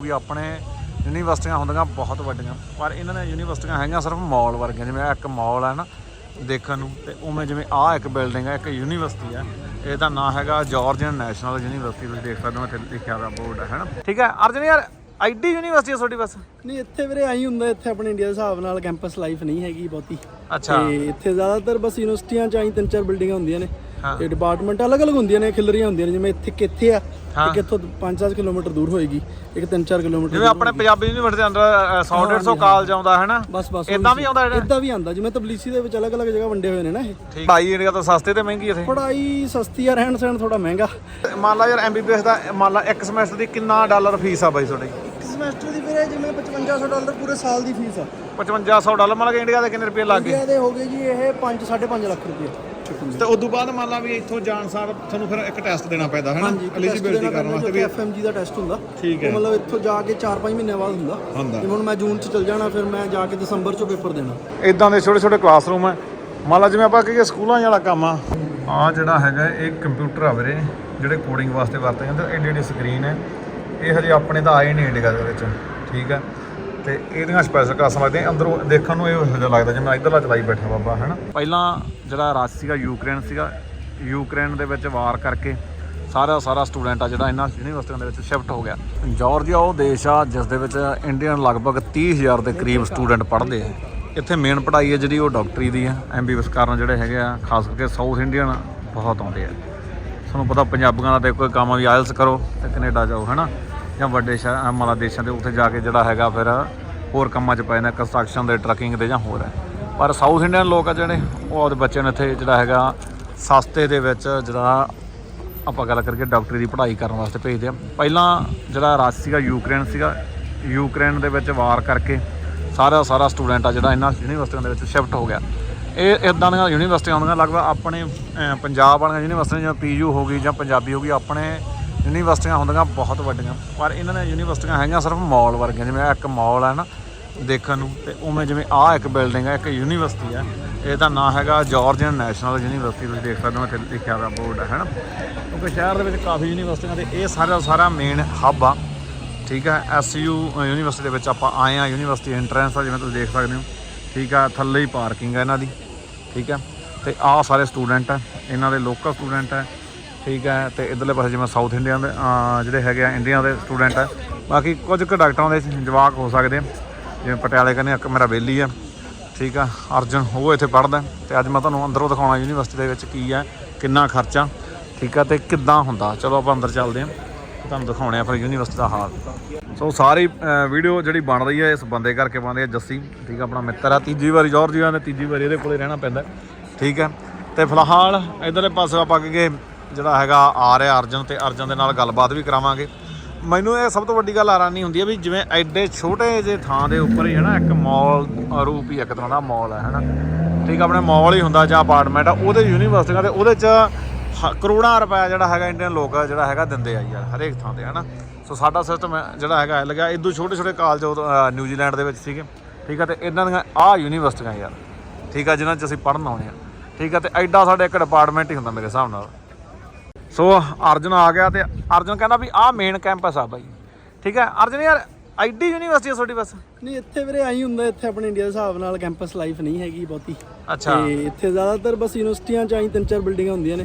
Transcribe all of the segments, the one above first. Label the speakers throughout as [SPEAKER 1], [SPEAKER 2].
[SPEAKER 1] ਵੀ ਆਪਣੇ ਯੂਨੀਵਰਸਿਟੀਆਂ ਹੁੰਦੀਆਂ ਬਹੁਤ ਵੱਡੀਆਂ ਪਰ ਇਹਨਾਂ ਦੀਆਂ ਯੂਨੀਵਰਸਿਟੀਆਂ ਹੈਗੀਆਂ ਸਿਰਫ ਮਾਲ ਵਰਗੀਆਂ ਜਿਵੇਂ ਇੱਕ ਮਾਲ ਹੈ ਨਾ ਦੇਖਣ ਨੂੰ ਤੇ ਉਵੇਂ ਜਿਵੇਂ ਆਹ ਇੱਕ ਬਿਲਡਿੰਗ ਹੈ ਇੱਕ ਯੂਨੀਵਰਸਿਟੀ ਹੈ ਇਹਦਾ ਨਾਮ ਹੈਗਾ ਜਾਰਜੀਅਨ ਨੈਸ਼ਨਲ ਯੂਨੀਵਰਸਿਟੀ ਤੁਸੀਂ ਦੇਖ ਸਕਦੇ ਹੋ ਇੱਥੇ ਲਿਖਿਆ ਹੋਇਆ ਬੋਰਡ ਹੈ ਹੈਨਾ ਠੀਕ ਹੈ ਅਰਜਨ ਯਾਰ ਆਈਡੀ ਯੂਨੀਵਰਸਿਟੀ ਹੈ ਤੁਹਾਡੀ ਬਸ?
[SPEAKER 2] ਨਹੀਂ ਇੱਥੇ ਵੀਰੇ ਆਈ ਹੁੰਦਾ ਇੱਥੇ ਆਪਣੇ ਇੰਡੀਆ ਦੇ ਹਿਸਾਬ ਨਾਲ ਕੈਂਪਸ ਲਾਈਫ ਨਹੀਂ ਹੈਗੀ ਬਹੁਤੀ।
[SPEAKER 1] ਅੱਛਾ।
[SPEAKER 2] ਤੇ ਇੱਥੇ ਜ਼ਿਆਦਾਤਰ ਬਸ ਯੂਨੀਵਰਸਿਟੀਆਂ ਚ ਆਈ ਤਿੰਨ ਚਾਰ ਬਿਲਡਿੰਗਾਂ ਹੁੰਦੀਆਂ ਨੇ। ਤੇ ਡਿਪਾਰਟਮੈਂਟ ਅਲੱਗ-ਅਲੱਗ ਹੁੰਦੀਆਂ ਨੇ ਖਿਲਰੀਆਂ ਹੁੰਦੀਆਂ ਨੇ ਜਿਵੇਂ ਇੱਥੇ ਕਿੱਥੇ ਆ
[SPEAKER 1] ਹਾਂ।
[SPEAKER 2] ਇੱਕ ਇੱਥੋਂ 5-7 ਕਿਲੋਮੀਟਰ ਦੂਰ ਹੋਏਗੀ ਇੱਕ 3-4 ਕਿਲੋਮੀਟਰ
[SPEAKER 1] ਜਿਵੇਂ ਆਪਣੇ ਪੰਜਾਬੀ ਯੂਨੀਵਰਸਿਟੀ ਦੇ ਅੰਦਰ 100 150 ਕਾਲਜ ਆਉਂਦਾ ਹੈ ਨਾ
[SPEAKER 2] ਬਸ ਬਸ
[SPEAKER 1] ਇਦਾਂ ਵੀ ਆਉਂਦਾ ਜਿਹੜਾ?
[SPEAKER 2] ਇਦਾਂ ਵੀ ਆਂਦਾ ਜਿਵੇਂ ਤਬਲੀਸੀ ਦੇ ਵਿੱਚ ਅਲੱਗ-ਅਲੱਗ ਜਗ੍ਹਾ ਵੰਡੇ ਹੋਏ ਨੇ ਨਾ ਇਹ।
[SPEAKER 1] ਠੀਕ। ਪੜਾਈ ਇੰਡੀਆ ਤੋਂ ਸਸਤੀ ਤੇ ਮਹਿੰਗੀ ਇੱਥੇ।
[SPEAKER 2] ਪੜਾਈ ਸਸਤੀ ਆ ਰਹਿਣ ਸਹਿਣ ਥੋੜਾ ਮਹਿੰਗਾ।
[SPEAKER 1] ਮੰਨ ਲਾ ਯਾਰ ਐਮਬੀਬੀਐਸ ਦਾ ਮੰਨ ਲਾ ਇੱਕ ਸਮੈਸਟਰ ਦੀ ਕਿੰਨਾ ਡਾਲਰ ਫੀਸ ਆ ਬਾਈ ਤੁਹਾਡੀ?
[SPEAKER 2] ਇੱਕ ਸਮੈਸਟਰ ਦੀ ਵੀਰੇ ਜਿਵੇਂ 5500 ਡਾਲਰ ਪੂਰੇ ਸਾਲ ਦੀ ਫੀਸ ਆ।
[SPEAKER 1] 5500 ਡਾਲਰ ਮੰਨ ਲਾ ਕਿ ਇੰਡੀਆ ਦੇ ਕਿੰਨੇ ਰੁਪਏ ਲੱਗ ਗਏ?
[SPEAKER 2] ਇੰਡੀਆ ਦੇ ਹੋ ਗਏ ਜੀ ਇਹ 5 5.5 ਲੱਖ ਰੁਪਏ।
[SPEAKER 1] ਤੇ ਉਦੋਂ ਬਾਅਦ ਮੰਨ ਲਾ ਵੀ ਇੱਥੋਂ ਜਾਣ ਸਾਰ ਤੁਹਾਨੂੰ ਫਿਰ ਇੱਕ ਟੈਸਟ ਦੇਣਾ ਪੈਂਦਾ ਹੈ ਨਾ ਐਲੀਜੀਬਿਲਟੀ ਕਰਨ ਵਾਸਤੇ ਵੀ
[SPEAKER 2] ਐਫਐਮਜੀ ਦਾ ਟੈਸਟ ਹੁੰਦਾ।
[SPEAKER 1] ਠੀਕ ਹੈ।
[SPEAKER 2] ਮਤਲਬ ਇੱਥੋਂ ਜਾ ਕੇ 4-5 ਮਹੀਨੇ ਬਾਅਦ ਹੁੰਦਾ। ਹੁਣ ਮੈਂ ਜੂਨ ਚ ਚਲ ਜਾਣਾ ਫਿਰ ਮੈਂ ਜਾ ਕੇ ਦਸੰਬਰ ਚ ਪੇਪਰ ਦੇਣਾ।
[SPEAKER 1] ਇਦਾਂ ਦੇ ਛੋਟੇ ਛੋਟੇ ਕਲਾਸਰੂਮ ਹੈ। ਮੰਨ ਲਾ ਜਿਵੇਂ ਆਪਾਂ ਕਹੀਏ ਸਕੂਲਾਂ ਵਾਲਾ ਕੰਮ ਆ। ਆ ਜਿਹੜਾ ਹੈਗਾ ਇਹ ਕੰਪਿਊਟਰ ਆ ਵੀਰੇ ਜਿਹੜੇ ਕੋਡਿੰਗ ਵਾਸਤੇ ਵਰਤੇ ਜਾਂਦੇ ਐਡੀ ਐਡੀ ਸਕਰੀਨ ਹੈ ਇਹ ਹਜੇ ਆਪਣੇ ਤਾਂ ਆਏ ਨਹੀਂ ਇੰਡੀਆ ਦੇ ਵਿੱਚ। ਠੀਕ ਹੈ। ਤੇ ਇਹਦੀਆਂ ਸਪੈਸ਼ਲ ਕਲਾਸਾਂ ਲੱਗਦੀਆਂ। ਅੰਦਰੋਂ ਦੇਖਣ ਨੂੰ ਇਹ ਇਹੋ ਜਿਹਾ ਲੱਗਦਾ ਜਿਵੇਂ ਇਧਰਲਾ ਚਲਾਈ ਬੈਠਾ ਬਾਬਾ, ਹੈਨਾ? ਪਹਿਲਾਂ ਜਿਹੜਾ ਰਾਜ ਸੀਗਾ, ਯੂਕਰੇਨ ਸੀਗਾ, ਯੂਕਰੇਨ ਦੇ ਵਿੱਚ ਵਾਰ ਕਰਕੇ ਸਾਰਾ ਸਾਰਾ ਸਟੂਡੈਂਟ ਆ ਜਿਹੜਾ ਇਹਨਾਂ ਯੂਨੀਵਰਸਿਟੀਆਂ ਦੇ ਵਿੱਚ ਸ਼ਿਫਟ ਹੋ ਗਿਆ। ਜਾਰਜੀਆ, ਉਹ ਦੇਸ਼ ਆ ਜਿਸ ਦੇ ਵਿੱਚ ਇੰਡੀਅਨ ਲਗਭਗ 30000 ਦੇ ਕਰੀਬ ਸਟੂਡੈਂਟ ਪੜ੍ਹਦੇ ਆ। ਇੱਥੇ ਮੇਨ ਪੜ੍ਹਾਈ ਹੈ ਜਿਹੜੀ ਉਹ ਡਾਕਟਰੀ ਦੀ ਆ। ਐਮਬੀਬੀਐਸ ਕਰਨ ਜਿਹੜੇ ਹੈਗੇ ਆ, ਖਾਸ ਕਰਕੇ ਸਾਊਥ ਇੰਡੀਅਨ ਬਹੁਤ ਆਉਂਦੇ ਆ। ਤੁਹਾਨੂੰ ਪਤਾ ਪੰਜਾਬੀਆਂ ਦਾ ਤੇ ਕੋਈ ਕੰਮ ਵੀ ਆਇਲਸ ਕਰੋ ਤੇ ਕੈਨੇਡਾ ਜਾਓ, ਹੈਨਾ? ਜਾਂ ਵੱਡੇ ਸ਼ਹਿਰ ਮਾਲਾ ਦੇਸ਼ਾਂ ਦੇ ਉੱਥੇ ਜਾ ਕੇ ਜਿਹੜਾ ਹੈਗਾ ਫਿਰ ਹੋਰ ਕੰਮਾਂ 'ਚ ਪਏ ਨੇ ਕੰਸਟਰਕਸ਼ਨ ਦੇ ਟਰੱਕਿੰਗ ਦੇ ਜਾਂ ਹੋਰ ਹੈ। ਪਰ ਸਾਊਥ ਇੰਡੀਅਨ ਲੋਕ ਆ ਜਿਹੜੇ, ਉਹ ਆਪਦੇ ਬੱਚਿਆਂ ਨੂੰ ਇੱਥੇ ਜਿਹੜਾ ਹੈਗਾ, ਸਸਤੇ ਦੇ ਵਿੱਚ ਜਿਹੜਾ ਆਪਾਂ ਗੱਲ ਕਰਕੇ ਡਾਕਟਰੀ ਦੀ ਪੜ੍ਹਾਈ ਕਰਨ ਵਾਸਤੇ ਭੇਜਦੇ ਆ। ਪਹਿਲਾਂ ਜਿਹੜਾ ਰਾਜ ਸੀਗਾ, ਯੂਕਰੇਨ ਸੀਗਾ, ਯੂਕਰੇਨ ਦੇ ਵਿੱਚ ਵਾਰ ਕਰਕੇ ਸਾਰਾ ਸਾਰਾ ਸਟੂਡੈਂਟ ਆ ਜਿਹੜਾ ਇਹਨਾਂ ਯੂਨੀਵਰਸਿਟੀਆਂ ਦੇ ਵਿੱਚ ਸ਼ਿਫਟ ਹੋ ਗਿਆ। ਇਹ ਇਦਾਂ ਦੀਆਂ ਯੂਨੀਵਰਸਿਟੀਆਂ ਹੁੰਦੀਆਂ ਲਗਭਗ ਆਪਣੇ ਪੰਜਾਬ ਵਾਲੀਆਂ ਯੂਨੀਵਰਸਿਟੀਆਂ, ਜਿਵੇਂ ਪੀਯੂ ਹੋ ਗਈ ਜਾਂ ਪੰਜਾਬੀ ਹੋ ਗਈ, ਆਪਣੇ ਯੂਨੀਵਰਸਿਟੀਆਂ ਹੁੰਦੀਆਂ ਬਹੁਤ ਵੱਡੀਆਂ, ਪਰ ਇਹਨਾਂ ਦੀਆਂ ਯੂਨੀਵਰਸਿਟੀਆਂ ਹੈਗੀਆਂ ਸਿਰਫ ਮਾਲ ਵਰਗੀਆਂ, ਜਿਵੇਂ ਇੱਕ ਮਾਲ ਹੈ ਨਾ ਦੇਖਣ ਨੂੰ, ਤੇ ਉਵੇਂ ਜਿਵੇਂ ਆਹ ਇੱਕ ਬਿਲਡਿੰਗ ਹੈ ਇੱਕ ਯੂਨੀਵਰਸਿਟੀ ਹੈ ਇਹਦਾ ਨਾਮ ਹੈਗਾ ਜਾਰਜੀਅਨ ਨੈਸ਼ਨਲ ਯੂਨੀਵਰਸਿਟੀ, ਤੁਸੀਂ ਦੇਖ ਸਕਦੇ ਹੋ ਇੱਥੇ ਲਿਖਿਆ ਦਾ ਬੋਰਡ ਹੈ ਨਾ? ਕਿਉਂਕਿ ਸ਼ਹਿਰ ਦੇ ਵਿੱਚ ਕਾਫੀ ਯੂਨੀਵਰਸਿਟੀਆਂ ਤੇ ਇਹ ਸਾਰਾ ਸਾਰਾ ਮੇਨ ਹੱਬ ਆ, ਠੀਕ ਹੈ ਐਸਯੂ ਯੂਨੀਵਰਸਿਟੀ ਦੇ ਵਿੱਚ ਆਪਾਂ ਆਏ ਆ, ਯੂਨੀਵਰਸਿਟੀ ਐਂਟਰੈਂਸ ਆ, ਜਿਵੇਂ ਤੁਸੀਂ ਦੇਖ ਸਕਦੇ ਹੋ, ਠੀਕ ਆ? ਥੱਲੇ ਹੀ ਪਾਰਕਿੰਗ ਹੈ ਇਹਨਾਂ ਦੀ, ਠੀਕ ਹੈ ਤੇ ਆਹ ਸਾਰੇ ਸਟੂਡੈਂਟ ਆ, ਇਹਨਾਂ ਦੇ ਲੋਕਲ ਸਟੂਡੈਂਟ ਆ ਠੀਕ ਹੈ ਤੇ ਇਧਰਲੇ ਪਾਸੇ ਜਿਵੇਂ ਸਾਊਥ ਇੰਡੀਅਨ ਦੇ ਜਿਹੜੇ ਹੈਗੇ ਆ ਇੰਡੀਆ ਦੇ ਸਟੂਡੈਂਟ ਆ। ਬਾਕੀ ਕੁਝ ਕੁ ਡਾਕਟਰਾਂ ਦੇ ਜਵਾਕ ਹੋ ਸਕਦੇ ਜਿਵੇਂ ਪਟਿਆਲੇ ਕਹਿੰਦੇ ਇੱਕ ਮੇਰਾ ਬੇਲੀ ਆ। ਠੀਕ ਆ, ਅਰਜਨ, ਉਹ ਇੱਥੇ ਪੜ੍ਹਦਾ। ਤੇ ਅੱਜ ਮੈਂ ਤੁਹਾਨੂੰ ਅੰਦਰੋਂ ਦਿਖਾਉਣਾ ਯੂਨੀਵਰਸਿਟੀ ਦੇ ਵਿੱਚ ਕੀ ਆ, ਕਿੰਨਾ ਖਰਚਾ। ਠੀਕ ਆ, ਤੇ ਕਿੱਦਾਂ ਹੁੰਦਾ। ਚਲੋ ਆਪਾਂ ਅੰਦਰ ਚੱਲਦੇ ਹਾਂ ਤੁਹਾਨੂੰ ਦਿਖਾਉਣੇ ਆ ਫਿਰ ਯੂਨੀਵਰਸਿਟੀ ਦਾ ਹਾਲ। ਸੋ ਸਾਰੀ ਵੀਡੀਓ ਜਿਹੜੀ ਬਣ ਰਹੀ ਹੈ ਇਸ ਬੰਦੇ ਕਰਕੇ ਬਣਦੀ ਹੈ ਜੱਸੀ। ਠੀਕ ਆ, ਆਪਣਾ ਮਿੱਤਰ ਆ। ਤੀਜੀ ਵਾਰੀ ਜਾਰਜੀਆ ਨੇ ਤੀਜੀ ਵਾਰੀ ਇਹਦੇ ਕੋਲੇ ਰਹਿਣਾ ਪੈਂਦਾ। ਠੀਕ ਹੈ ਤੇ ਫਿਲਹਾਲ ਇਧਰਲੇ ਪਾਸੇ ਆਪਾਂ ਅੱਗੇ ਜਿਹੜਾ ਹੈਗਾ ਆ ਰਿਹਾ ਅਰਜਨ ਤੇ ਅਰਜਨ ਦੇ ਨਾਲ ਗੱਲਬਾਤ ਵੀ ਕਰਾਵਾਂਗੇ। ਮੈਨੂੰ ਇਹ ਸਭ ਤੋਂ ਵੱਡੀ ਗੱਲ ਹੈਰਾਨੀ ਹੁੰਦੀ ਹੈ ਵੀ ਜਿਵੇਂ ਐਡੇ ਛੋਟੇ ਜਿਹੇ ਥਾਂ ਦੇ ਉੱਪਰ ਹੀ ਹੈ ਨਾ ਇੱਕ ਮਾਲ ਰੂਪ ਹੀ ਇੱਕ ਤਰ੍ਹਾਂ ਦਾ ਮਾਲ ਹੈ ਹਨਾ। ਠੀਕ ਆ, ਆਪਣੇ ਮਾਲ ਹੀ ਹੁੰਦਾ ਜਾਂ ਅਪਾਰਟਮੈਂਟ ਆ ਉਹਦੇ ਯੂਨੀਵਰਸਿਟੀਆਂ ਤੇ ਉਹਦੇ ਚ ਹ- ਕਰੋੜਾਂ ਰੁਪਏ ਜਿਹੜਾ ਹੈਗਾ ਇੰਡੀਅਨ ਲੋਕ ਜਿਹੜਾ ਹੈਗਾ ਦਿੰਦੇ ਆ ਯਾਰ ਹਰੇਕ ਥਾਂ ਤੇ ਹਨਾ। ਸੋ ਸਾਡਾ ਸਿਸਟਮ ਜਿਹੜਾ ਹੈਗਾ ਇਹ ਲੱਗਿਆ ਇਦੋਂ ਛੋਟੇ ਛੋਟੇ ਕਾਲਜ ਉਦੋਂ, ਨਿਊਜ਼ੀਲੈਂਡ ਦੇ ਵਿੱਚ ਸੀਗੇ। ਠੀਕ ਆ ਤੇ ਇਹਨਾਂ ਦੀਆਂ ਆਹ ਯੂਨੀਵਰਸਿਟੀਆਂ ਯਾਰ। ਠੀਕ ਆ ਜਿਨ੍ਹਾਂ 'ਚ ਅਸੀਂ ਪੜ੍ਹਨ ਆਉਂਦੇ ਆ। ਠੀਕ ਆ ਤੇ ਐਡਾ ਸਾਡੇ ਇੱਕ ਡਿਪਾਰਟਮੈਂਟ ਹੀ ਹੁੰਦਾ ਮੇਰੇ ਹਿਸਾਬ ਨਾਲ। ਸੋ ਅਰਜਨ ਆ ਗਿਆ ਤੇ ਅਰਜਨ ਕਹਿੰਦਾ ਵੀ ਆਹ ਮੇਨ ਕੈਂਪਸ ਆ ਬਾਈ। ਠੀਕ ਹੈ? ਅਰਜਨ ਯਾਰ ਆਈਡੀ ਯੂਨੀਵਰਸਿਟੀ ਆ ਤੁਹਾਡੀ ਬਸ?
[SPEAKER 2] ਨਹੀਂ ਇੱਥੇ ਵੀਰੇ ਆਈ ਹੁੰਦਾ ਇੱਥੇ ਆਪਣੇ ਇੰਡੀਆ ਦੇ ਹਿਸਾਬ ਨਾਲ ਕੈਂਪਸ ਲਾਈਫ ਨਹੀਂ ਹੈਗੀ ਬਹੁਤੀ।
[SPEAKER 1] ਅੱਛਾ।
[SPEAKER 2] ਤੇ ਇੱਥੇ ਜ਼ਿਆਦਾਤਰ ਬਸ ਯੂਨੀਵਰਸਿਟੀਆਂ ਚ ਆਈ ਤਿੰਨ ਚਾਰ ਬਿਲਡਿੰਗਾਂ ਹੁੰਦੀਆਂ ਨੇ।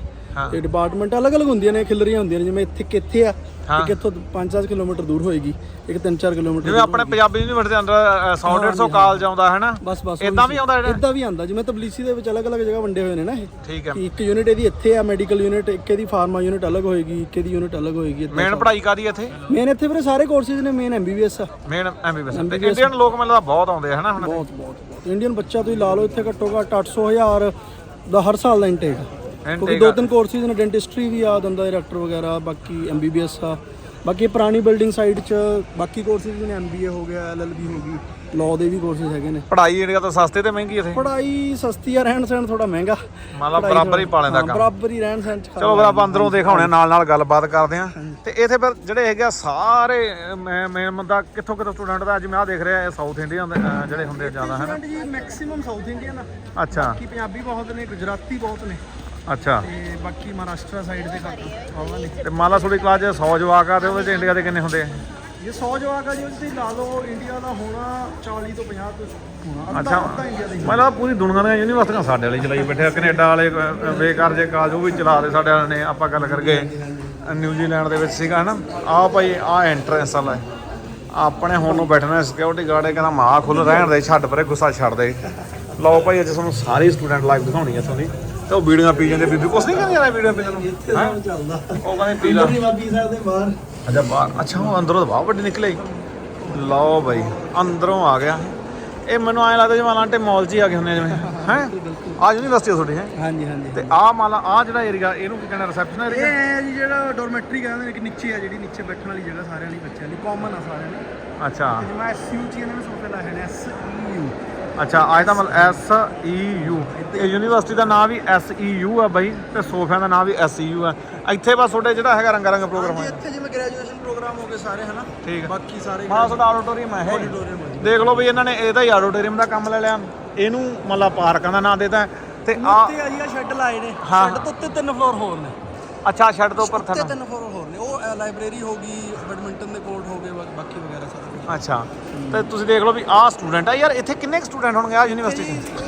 [SPEAKER 2] ਤੇ ਡਿਪਾਰਟਮੈਂਟ ਅਲੱਗ-ਅਲੱਗ ਹੁੰਦੀਆਂ ਨੇ ਖਿਲਰੀਆਂ ਹੁੰਦੀਆਂ ਨੇ ਜਿਵੇਂ ਇੱਥੇ ਕਿੱਥੇ ਆ। ਇੱਕ ਇੱਥੋਂ 5-7 ਕਿਲੋਮੀਟਰ ਦੂਰ ਹੋਏਗੀ ਇੱਕ 3-4 ਕਿਲੋਮੀਟਰ
[SPEAKER 1] ਜਿਵੇਂ ਆਪਣੇ ਪੰਜਾਬੀ ਯੂਨੀਵਰਸਿਟੀ ਦੇ ਅੰਦਰ 100 150 ਕਾਲਜ ਆਉਂਦਾ ਹੈ ਨਾ?
[SPEAKER 2] ਬਸ ਬਸ
[SPEAKER 1] ਇਦਾਂ ਵੀ ਆਉਂਦਾ ਜਿਹੜਾ?
[SPEAKER 2] ਇਦਾਂ ਵੀ ਆਂਦਾ ਜਿਵੇਂ ਤਬਲੀਸੀ ਦੇ ਵਿੱਚ ਅਲੱਗ-ਅਲੱਗ ਜਗ੍ਹਾ ਵੰਡੇ ਹੋਏ ਨੇ ਨਾ ਇਹ।
[SPEAKER 1] ਠੀਕ ਹੈ।
[SPEAKER 2] ਇੱਕ ਯੂਨਿਟ ਇਹਦੀ ਇੱਥੇ ਆ ਮੈਡੀਕਲ ਯੂਨਿਟ ਇੱਕ ਇਹਦੀ ਫਾਰਮਾ ਯੂਨਿਟ ਅਲੱਗ ਹੋਏਗੀ ਇੱਕ ਇਹਦੀ ਯੂਨਿਟ ਅਲੱਗ ਹੋਏਗੀ
[SPEAKER 1] ਮੇਨ ਪੜ੍ਹਾਈ ਕਾਦੀ ਇੱਥੇ?
[SPEAKER 2] ਮੇਨ ਇੱਥੇ ਵੀਰੇ ਸਾਰੇ ਕੋਰਸਿਸ ਨੇ ਮੇਨ ਐਮਬੀਬੀਐਸ ਆ।
[SPEAKER 1] ਮੇਨ ਐਮਬੀਬੀਐਸ ਤੇ ਇੰਡੀਅਨ ਲੋਕ ਮੈਨੂੰ ਲੱਗਦਾ ਬਹੁਤ ਆਉਂਦੇ ਆ ਹਨਾ ਹੁਣ?
[SPEAKER 2] ਬਹੁਤ ਬਹੁਤ ਇੰਡੀਅਨ ਬੱਚਾ ਤੁਸੀਂ ਲਾ ਲਓ ਇੱਥੇ ਘੱਟੋ ਘੱਟ 800000 ਦਾ ਹਰ ਸਾਲ ਦਾ ਇਨਟੇਕ ਕਿਉਂਕਿ ਦੋ ਤਿੰਨ ਕੋਰਸਿਸ ਨੇ ਡੈਂਟਿਸਟਰੀ ਵੀ ਆ ਦੰਦਾ ਡਾਕਟਰ ਵਗੈਰਾ ਬਾਕੀ ਐਮਬੀਬੀਐਸ ਆ। ਬਾਕੀ ਪੁਰਾਣੀ ਬਿਲਡਿੰਗ ਸਾਈਡ 'ਚ ਬਾਕੀ ਕੋਰਸਿਸ ਵੀ ਨੇ ਐਮਬੀਏ ਹੋ ਗਿਆ ਐਲਐਲਬੀ ਹੋ ਗਈ ਲਾਅ ਦੇ ਵੀ ਕੋਰਸਿਸ ਹੈਗੇ ਨੇ।
[SPEAKER 1] ਪੜ੍ਹਾਈ ਇੰਡੀਆ ਤੋਂ ਸਸਤੇ ਤੇ ਮਹਿੰਗੀ ਇੱਥੇ?
[SPEAKER 2] ਪੜਾਈ ਸਸਤੀ ਆ ਰਹਿਣ ਸਹਿਣ ਥੋੜਾ ਮਹਿੰਗਾ।
[SPEAKER 1] ਮੰਨ ਲਾ ਬਰਾਬਰ ਹੀ ਪਾ ਲੈਂਦਾ
[SPEAKER 2] ਹਾਂ,
[SPEAKER 1] ਕੰਮ।
[SPEAKER 2] ਬਰਾਬਰ ਹੀ ਰਹਿਣ ਸਹਿਣ ਚ
[SPEAKER 1] ਚਲੋ ਫਿਰ ਆਪਾਂ ਅੰਦਰੋਂ ਦਿਖਾਉਣੇ ਨਾਲ ਨਾਲ ਗੱਲਬਾਤ ਕਰਦੇ ਆ। ਤੇ ਇੱਥੇ ਫਿਰ ਜਿਹੜੇ ਹੈਗੇ ਸਾਰੇ ਮੈਂ ਬੰਦਾ ਕਿੱਥੋਂ ਕਿੱਥੋਂ ਸਟੂਡੈਂਟ ਦਾ ਅੱਜ ਮੈਂ ਆ ਦੇਖ ਰਿਹਾ ਇਹ ਸਾਊਥ ਇੰਡੀਅਨ ਦੇ ਜਿਹੜੇ ਹੁੰਦੇ ਜ਼ਿਆਦਾ ਹੈ
[SPEAKER 2] ਸਟੂਡੈਂਟ ਜੀ ਮੈਕਸਿਮਮ ਸਾਊਥ ਇੰਡੀਅਨ ਆ
[SPEAKER 1] ਅੱਛਾ।
[SPEAKER 2] ਕੀ ਪੰਜਾਬੀ ਬਹੁਤ ਨੇ ਗੁਜਰਾਤੀ ਬਹੁਤ ਨੇ।
[SPEAKER 1] ਅੱਛਾ।
[SPEAKER 2] ਤੇ ਬਾਕੀ ਮਹਾਰਾਸ਼ਟਰ ਸਾਈਡ ਦੇ ਘੱਟ ਆਵਾਂ ਨੇ
[SPEAKER 1] ਤੇ ਮੰਨ ਲਾ ਤੁਹਾਡੀ ਕਲਾਸ 'ਚ 100 ਜਵਾਕ ਆ ਤੇ ਉਹਦੇ 'ਚ ਇੰਡੀਆ ਦੇ ਕਿੰਨੇ ਹੁੰਦੇ ਆ?
[SPEAKER 2] ਇਹ 100 ਜਵਾਕ ਆ ਜੀ ਉਹਦੇ ਤੇ ਲਾ ਲਓ ਇੰਡੀਆ ਦਾ ਹੋਣਾ 40 ਤੋਂ 50 ਤੋਂ ਹੋਣਾ।
[SPEAKER 1] ਅੱਛਾ।
[SPEAKER 2] ਅੱਧਾ ਇੰਡੀਆ ਦਾ ਹੀ
[SPEAKER 1] ਮਤਲਬ ਪੂਰੀ ਦੁਨੀਆ ਦੀਆਂ ਯੂਨੀਵਰਸਿਟੀਆਂ ਸਾਡੇ ਵਾਲੇ ਚਲਾਈ ਬੈਠੇ ਆ। ਕੈਨੇਡਾ ਵਾਲੇ ਬੇਕਾਰ ਜੇ ਕਾਲਜ ਉਹ ਵੀ ਚਲਾ ਰਹੇ ਸਾਡੇ ਵਾਲਿਆਂ ਨੇ ਆਪਾਂ ਗੱਲ ਕਰ ਗਏ ਨਿਊਜ਼ੀਲੈਂਡ ਦੇ ਵਿੱਚ ਸੀਗਾ ਹਨਾ? ਆ ਭਾਈ ਆ ਐਂਟਰੈਂਸ ਵਾਲਾ ਹੈ। ਆਪਣੇ ਹੁਣ ਨੂੰ ਬੈਠਣਾ ਸਿਕਿਉਰਿਟੀ ਗਾਰਡ ਇਹ ਕਹਿੰਦਾ ਮਾਂ ਖੁੱਲ ਰਹਿਣ ਦੇ ਛੱਡ ਪਰੇ ਗੁੱਸਾ ਛੱਡ ਦੇ। ਲਓ ਭਾਈ ਅੱਜ ਤੁਹਾਨੂੰ ਸਾਰੀ ਸਟੂਡੈਂਟ ਲਾਈਵ ਦਿਖਾਉਣੀ ਹੈ ਤੁਹਾਨੂੰ ਤੇ ਉਹ ਵੀਡੀਓਆਂ ਪੀ ਜਾਂਦੇ ਬੀਬੀ। ਕੁਛ ਨਹੀਂ ਕਹਿੰਦੇ ਯਾਰ ਵੀਡੀਓ ਪੀ ਜਾਂਦੇ
[SPEAKER 2] ਇੱਥੇ ਤਾਂ ਚੱਲਦਾ।
[SPEAKER 1] ਉਹ ਕਹਿੰਦੇ ਪੀ ਲਾ।
[SPEAKER 2] ਬਾਬੀ ਸਾਹਿਬ ਦੇ ਬਾਹਰ।
[SPEAKER 1] ਅੱਛਾ ਬਾਹਰ। ਅੱਛਾ ਉਹ ਅੰਦਰੋਂ ਤਾਂ ਬਹੁਤ ਵੱਡੀ ਨਿਕਲੇ। ਲਓ ਬਾਈ ਅੰਦਰੋਂ ਆ ਗਿਆ। ਇਹ ਮੈਨੂੰ ਐਂ ਲੱਗਦਾ ਜਿਵੇਂ ਆਂਟੇ ਮਾਲ 'ਚ ਹੀ ਆ ਗਏ ਹੁੰਦੇ ਆ ਜਿਵੇਂ। ਹੈ? ਆ ਯੂਨੀਵਰਸਿਟੀ ਆ ਤੁਹਾਡੀ ਹੈ?
[SPEAKER 2] ਹਾਂਜੀ ਹਾਂਜੀ।
[SPEAKER 1] ਤੇ ਆ ਮਾਲਾ ਆ ਜਿਹੜਾ ਏਰੀਆ ਇਹਨੂੰ ਕੀ ਕਹਿੰਦਾ ਰਿਸੈਪਸ਼ਨ
[SPEAKER 2] ਇਹ
[SPEAKER 1] ਏਰੀਆ
[SPEAKER 2] ਹੈ ਜੀ ਜਿਹੜਾ ਡੋਰਮੈਟਰੀ ਕਹਿੰਦੇ ਨੇ ਕਿ ਨੀਚੇ ਆ ਜਿਹੜੀ ਨੀਚੇ ਬੈਠਣ ਵਾਲੀ ਜਗ੍ਹਾ ਸਾਰਿਆਂ ਲਈ ਬੱਚਿਆਂ ਲਈ। ਕਾਮਨ ਆ ਸਾਰਿਆਂ ਲਈ।
[SPEAKER 1] ਅੱਛਾ।
[SPEAKER 2] ਜਿਵੇਂ ਐਸਯੂ ਚ ਇਹਨਾਂ ਨੇ ਸੋਫੇ ਲਾਏ ਨੇ ਐਸਯੂ
[SPEAKER 1] ਅੱਛਾ ਅੱਜ ਦਾ ਮਤਲਬ ਐਸ ਈ ਯੂ ਇਹ ਯੂਨੀਵਰਸਿਟੀ ਦਾ ਨਾਮ ਵੀ ਐਸ ਈ ਯੂ ਆ ਬਾਈ ਤੇ ਸੋਫਿਆਂ ਦਾ ਨਾਮ ਵੀ ਐਸ ਈ ਯੂ ਆ। ਇੱਥੇ ਬਸ ਤੁਹਾਡੇ ਜਿਹੜਾ ਹੈਗਾ ਰੰਗਾ ਰੰਗ ਪ੍ਰੋਗਰਾਮ ਹੈ
[SPEAKER 2] ਇੱਥੇ ਜਿਵੇਂ ਗ੍ਰੈਜੂਏਸ਼ਨ ਪ੍ਰੋਗਰਾਮ ਹੋ ਗਏ ਸਾਰੇ ਹਨਾ?
[SPEAKER 1] ਠੀਕ
[SPEAKER 2] ਬਾਕੀ ਸਾਰੇ
[SPEAKER 1] ਹਾਂ ਤੁਹਾਡਾ ਆਡੀਟੋਰੀਅਮ ਹੈ
[SPEAKER 2] ਹੈ।
[SPEAKER 1] ਦੇਖ ਲਓ ਵੀ ਇਹਨਾਂ ਨੇ ਇਹਦਾ ਹੀ ਆਡੀਟੋਰੀਅਮ ਦਾ ਕੰਮ ਲੈ ਲਿਆ। ਇਹਨੂੰ ਮਤਲਬ ਪਾਰਕਾਂ ਦਾ ਨਾਮ ਦਿੱਤਾ। ਤੇ ਆ
[SPEAKER 2] ਉੱਤੇ ਆ ਜੀ ਸ਼ੈੱਡ ਲਾਏ ਨੇ। ਸ਼ੈੱਡ ਤੋਂ ਉੱਤੇ ਤਿੰਨ ਫਲੋਰ ਹੋਰ ਨੇ।
[SPEAKER 1] ਅੱਛਾ ਛੱਡ ਤੋਂ ਉੱਪਰ
[SPEAKER 2] ਤਿੰਨ। ਫਲੋਰ ਹੋਰ ਨੇ। ਉਹ ਲਾਇਬ੍ਰੇਰੀ ਹੋ ਗਈ ਬੈਡਮਿੰਟਨ ਦੇ ਕੋਰਟ ਹੋ ਗਏ ਬਾ- ਬਾਕੀ ਵਗੈਰਾ ਸਾਰਾ।
[SPEAKER 1] ਅੱਛਾ। ਤੇ ਤੁਸੀਂ ਦੇਖ ਲਓ ਵੀ ਆਹ ਸਟੂਡੈਂਟ ਆ ਯਾਰ ਇੱਥੇ ਕਿੰਨੇ ਕੁ ਸਟੂਡੈਂਟ ਹੋਣਗੇ ਆ ਯੂਨੀਵਰਸਿਟੀ 'ਚ?